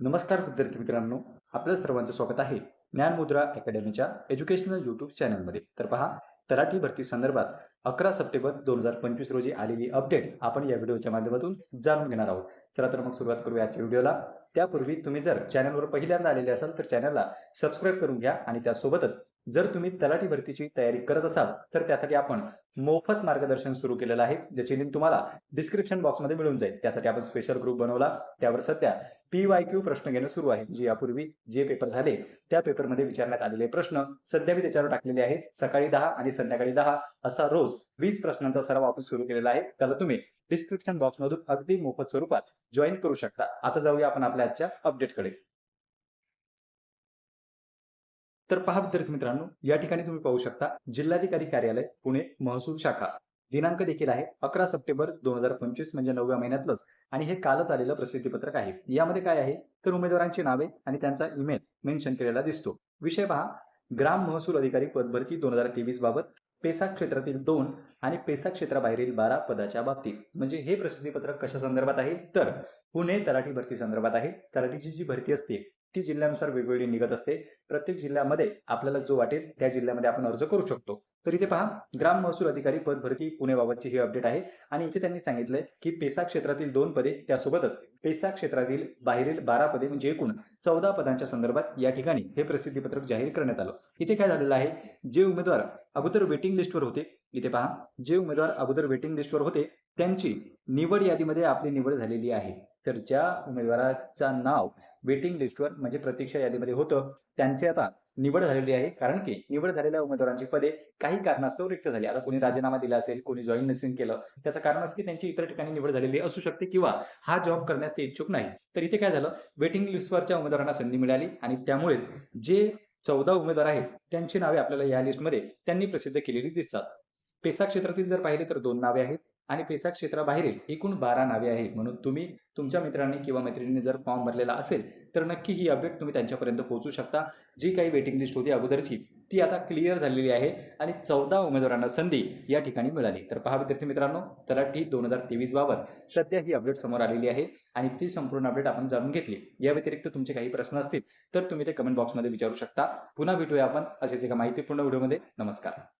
नमस्कार विद्यार्थी मित्रांनो आपल्या सर्वांचं स्वागत आहे ज्ञानमुद्रा अकॅडमीच्या एज्युकेशनल यूट्यूब चॅनलमध्ये तर पहा तलाठी भरती संदर्भात अकरा सप्टेंबर दोन हजार पंचवीस रोजी आलेली अपडेट आपण या व्हिडिओच्या माध्यमातून जाणून घेणार आहोत. चला तर मग सुरुवात करूया आजच्या व्हिडिओला. त्यापूर्वी तुम्ही जर चॅनलवर पहिल्यांदा आलेले असाल तर चॅनलला सबस्क्राईब करून घ्या आणि त्यासोबतच जर तुम्ही तलाठी भरतीची तयारी करत असाल तर त्यासाठी आपण मोफत मार्गदर्शन सुरू केलेलं आहे ज्याची लिंक तुम्हाला डिस्क्रिप्शन बॉक्समध्ये मिळून जाईल. त्यासाठी आपण स्पेशल ग्रुप बनवला. त्यावर सध्या पी वाय क्यू प्रश्न घेणं सुरू आहे जे यापूर्वी जे पेपर झाले त्या पेपरमध्ये विचारण्यात आलेले प्रश्न सध्या मी त्याच्यावर टाकलेले आहेत. सकाळी दहा आणि संध्याकाळी दहा असा रोज वीस प्रश्नांचा सराव आपण सुरू केलेला आहे. त्याला तुम्ही डिस्क्रिप्शन बॉक्समधून अगदी मोफत स्वरूपात जॉईन करू शकता. आता जाऊया आपण आपल्या आजच्या अपडेटकडे तर पहा विद्यार्थी मित्रांनो या ठिकाणी तुम्ही पाहू शकता जिल्हाधिकारी कार्यालय पुणे महसूल शाखा. दिनांक देखील आहे अकरा सप्टेंबर दोन हजार पंचवीस म्हणजे नवव्या महिन्यातलंच आणि हे कालच आलेलं प्रसिद्धीपत्रक आहे. यामध्ये काय आहे? तर उमेदवारांची नावे आणि त्यांचा ईमेल मेन्शन केलेला दिसतो. विषय पहा ग्राम महसूल अधिकारी पदभरती दोन हजार तेवीस बाबत पेसा क्षेत्रातील दोन आणि पेसा क्षेत्राबाहेरील बारा पदाच्या बाबतीत. म्हणजे हे प्रसिद्धीपत्रक कशा संदर्भात आहे? तर पुणे तलाठी भरती संदर्भात आहे. तलाठीची जी भरती असते ती जिल्ह्यानुसार वेगवेगळी निघत असते. प्रत्येक जिल्ह्यामध्ये आपल्याला जो वाटेल त्या जिल्ह्यामध्ये आपण अर्ज करू शकतो. तर इथे पहा ग्राम महसूल अधिकारी पद भरती पुणेबाबतची ही अपडेट आहे आणि इथे त्यांनी सांगितलंय की पेसा क्षेत्रातील दोन पदे त्यासोबतच पेसा क्षेत्रातील बाहेरील बारा पदे म्हणजे एकूण चौदा पदांच्या संदर्भात या ठिकाणी हे प्रसिद्धीपत्रक जाहीर करण्यात आलं. इथे काय झालेलं आहे? जे उमेदवार अगोदर वेटिंग लिस्टवर होते इथे पहा जे उमेदवार अगोदर वेटिंग लिस्टवर होते त्यांची निवड यादीमध्ये आपली निवड झालेली आहे. तर ज्या उमेदवाराचा नाव वेटिंग लिस्टवर म्हणजे प्रतीक्षा यादीमध्ये होतं त्यांचे आता निवड झालेली आहे. कारण की निवड झालेल्या उमेदवारांची पदे काही कारणास्तव रिक्त झाली. आता कोणी राजीनामा दिला असेल कोणी जॉईन नसेल केलं त्याचं कारण असं की त्यांची इतर ठिकाणी निवड झालेली असू शकते किंवा हा जॉब करण्यास ते इच्छुक नाही. तर इथे काय झालं? वेटिंग लिस्टवरच्या उमेदवारांना संधी मिळाली आणि त्यामुळेच जे चौदा उमेदवार आहेत त्यांची नावे आपल्याला या लिस्टमध्ये त्यांनी प्रसिद्ध केलेली दिसतात. पेसा क्षेत्रातील जर पाहिले तर दोन नावे आहेत आणि पेसा क्षेत्राबाहेरील एकूण बारा नावे आहेत. म्हणून तुम्ही तुमच्या मित्रांनी किंवा मैत्रिणींनी जर फॉर्म भरलेला असेल तर नक्की ही अपडेट तुम्ही त्यांच्यापर्यंत पोहोचू शकता. जी काही वेटिंग लिस्ट होती अगोदरची ती आता क्लिअर झालेली आहे आणि चौदा उमेदवारांना संधी या ठिकाणी मिळाली. तर पहा विद्यार्थी मित्रांनो तलाठी दोन हजार तेवीस बाबत सध्या ही अपडेट समोर आलेली आहे आणि ती संपूर्ण अपडेट आपण जाणून घेतली. या व्यतिरिक्त तुमचे काही प्रश्न असतील तर तुम्ही ते कमेंट बॉक्समध्ये विचारू शकता. पुन्हा भेटूया आपण असेच एका माहितीपूर्ण व्हिडिओमध्ये. नमस्कार.